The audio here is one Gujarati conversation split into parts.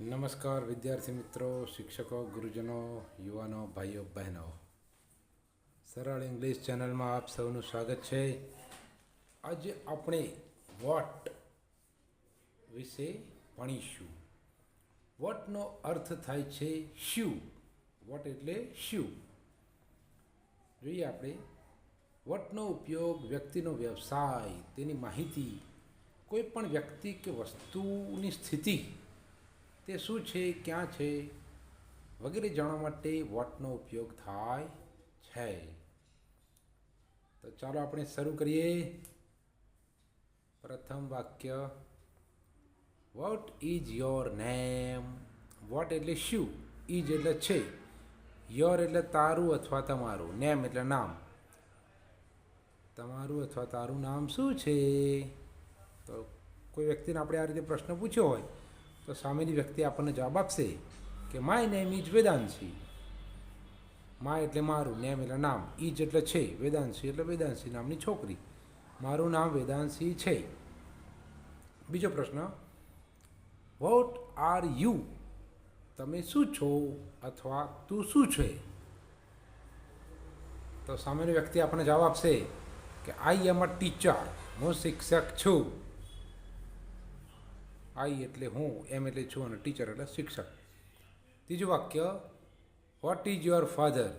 નમસ્કાર વિદ્યાર્થી મિત્રો, શિક્ષકો, ગુરુજનો, યુવાનો, ભાઈઓ, બહેનો. સરળ ઇંગ્લિશ ચેનલમાં આપ સૌનું સ્વાગત છે. આજે આપણે વોટ વિશે ભણીશું. વોટનો અર્થ થાય છે શું? વોટ એટલે શું? જોઈએ આપણે. વોટનો ઉપયોગ વ્યક્તિનો વ્યવસાય, તેની માહિતી, કોઈ પણ વ્યક્તિ કે વસ્તુની સ્થિતિ તે શું છે, ક્યાં છે? વગેરે જાણવા માટે વોટનો ઉપયોગ થાય છે. તો ચાલો આપણે શરૂ કરીએ. પ્રથમ વાક્ય. What is your name? What એટલે શું? ઇઝ એટલે છે. યોર એટલે તારું અથવા તમારું. નેમ એટલે નામ. તમારું અથવા તારું નામ શું છે? તો કોઈ વ્યક્તિને આપણે આ રીતે પ્રશ્ન પૂછ્યો હોય તો સામેની વ્યક્તિ આપણને જવાબ આપશે કે my name is Vedanshi. My એટલે મારું નેમ એટલે નામ. ઇજ એટલે છે, વેદાંશી એટલે વેદાંશી નામની છોકરી. મારું નામ વેદાંશી છે. બીજો પ્રશ્ન વોટ આર યુ તમે શું છો અથવા તું શું છે? તો સામેની વ્યક્તિ આપણને જવાબ આપશે કે આઈ એમ અ ટીચર હું શિક્ષક છું. આઈ એટલે હું, એમ એટલે છું અને ટીચર એટલે શિક્ષક. ત્રીજું વાક્ય what is your father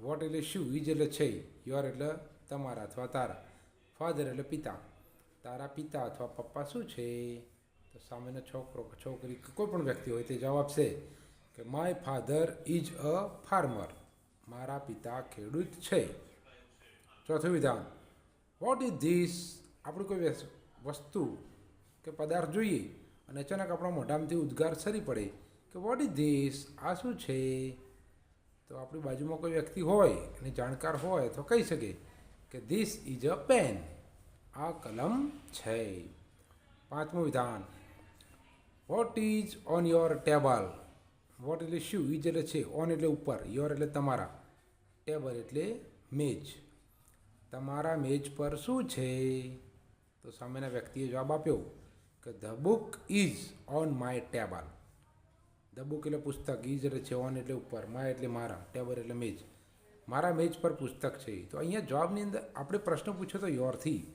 what એટલે શું? ઇઝ એટલે છે યોર એટલે તમારા અથવા તારા. ફાધર એટલે પિતા. તારા પિતા અથવા પપ્પા શું છે? તો સામેનો છોકરો, છોકરી, કોઈ પણ વ્યક્તિ હોય તે જવાબ આપશે કે my father is a farmer મારા પિતા ખેડૂત છે. ચોથું વિધાન વોટ ઇઝ ધીસ આપણે કોઈ વસ્તુ કે પદાર્થ જોઈએ. અને અચાનક આપણા મોઢામાંથી ઉદ્ગાર સરી પડે કે વોટ ઇઝ ધીસ આ શું છે? તો આપણી બાજુમાં કોઈ વ્યક્તિ હોય અને જાણકાર હોય તો કહી શકે કે ધીસ ઇઝ અ પેન આ કલમ છે. પાંચમું વિધાન. What is on your table what એટલે શું? ઇજ એટલે છે. ઓન એટલે ઉપર. યોર એટલે તમારા. ટેબલ એટલે મેજ. તમારા મેજ પર શું છે? તો સામેના વ્યક્તિએ જવાબ આપ્યો. કે the book is on my table. The book એટલે પુસ્તક ઇઝ એટલે છે ઓન એટલે ઉપર, માય એટલે મારા, ટેબલ એટલે મેજ. મારા, મેજ પર પુસ્તક છે તો અહીંયા જવાબની અંદર આપણે પ્રશ્ન પૂછ્યો તો યોરથી.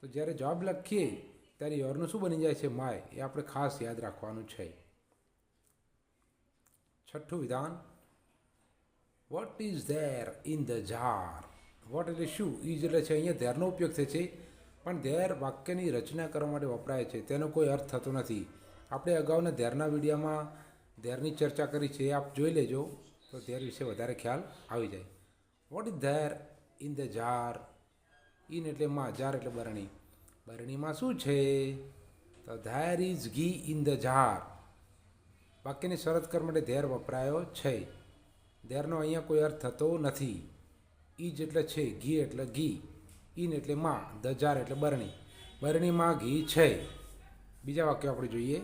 તો જ્યારે જવાબ લખીએ, ત્યારે યોરનું શું બની જાય છે? માય. એ આપણે ખાસ યાદ રાખવાનું છે. છઠ્ઠું વિધાન. What is there in the jar what એટલે શું? ઇઝ એટલે છે, અહીંયા ધેરનો ઉપયોગ થાય છે. પણ ધેર વાક્યની રચના કરવા માટે વપરાય છે, તેનો કોઈ અર્થ થતો નથી. આપણે અગાઉના ધેરના વિડીયોમાં ધેરની ચર્ચા કરી છે આપ જોઈ લેજો, તો ધેર વિશે વધારે ખ્યાલ આવી જાય. What is there in the jar in એટલે માં જાર એટલે બરણી. બરણીમાં શું છે? તો there is ghee in the jar વાક્યની શરત કરવા માટે ધેર વપરાયો છે. ધેરનો અહીંયા કોઈ અર્થ થતો નથી. ઇજ એટલે છે ઘી એટલે ઘી ઈન એટલે માં દજાર એટલે બરણી. બરણીમાં ઘી છે. બીજા વાક્યો આપણે જોઈએ.